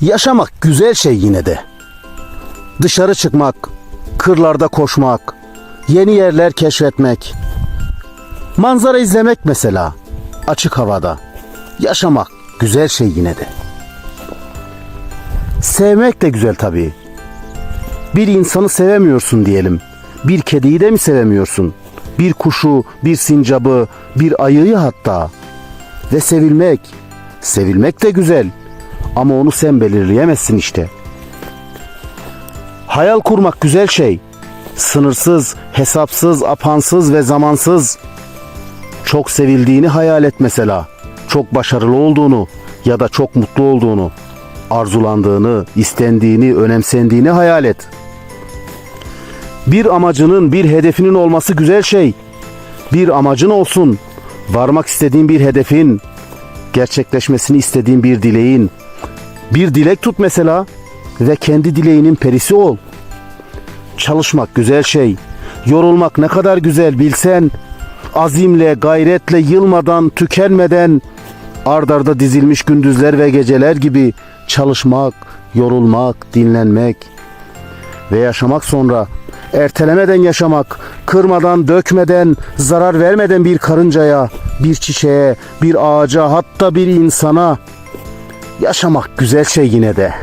Yaşamak güzel şey yine de. Dışarı çıkmak, kırlarda koşmak, yeni yerler keşfetmek. Manzara izlemek mesela, açık havada. Yaşamak güzel şey yine de. Sevmek de güzel tabii. Bir insanı sevemiyorsun diyelim. Bir kediyi de mi sevemiyorsun? Bir kuşu, bir sincabı, bir ayıyı hatta. Ve sevilmek. Sevilmek de güzel. Ama onu sen belirleyemezsin işte. Hayal kurmak güzel şey. Sınırsız, hesapsız, apansız ve zamansız. Çok sevildiğini hayal et mesela. Çok başarılı olduğunu ya da çok mutlu olduğunu. Arzulandığını, istendiğini, önemsendiğini hayal et. Bir amacının, bir hedefinin olması güzel şey. Bir amacın olsun. Varmak istediğin bir hedefin, gerçekleşmesini istediğin bir dileğin. Bir dilek tut mesela ve kendi dileğinin perisi ol. Çalışmak güzel şey. Yorulmak ne kadar güzel bilsen. Azimle, gayretle, yılmadan, tükenmeden ardarda dizilmiş gündüzler ve geceler gibi çalışmak, yorulmak, dinlenmek ve yaşamak sonra ertelemeden yaşamak, kırmadan, dökmeden, zarar vermeden bir karıncaya, bir çiçeğe, bir ağaca, hatta bir insana yaşamak güzel şey yine de.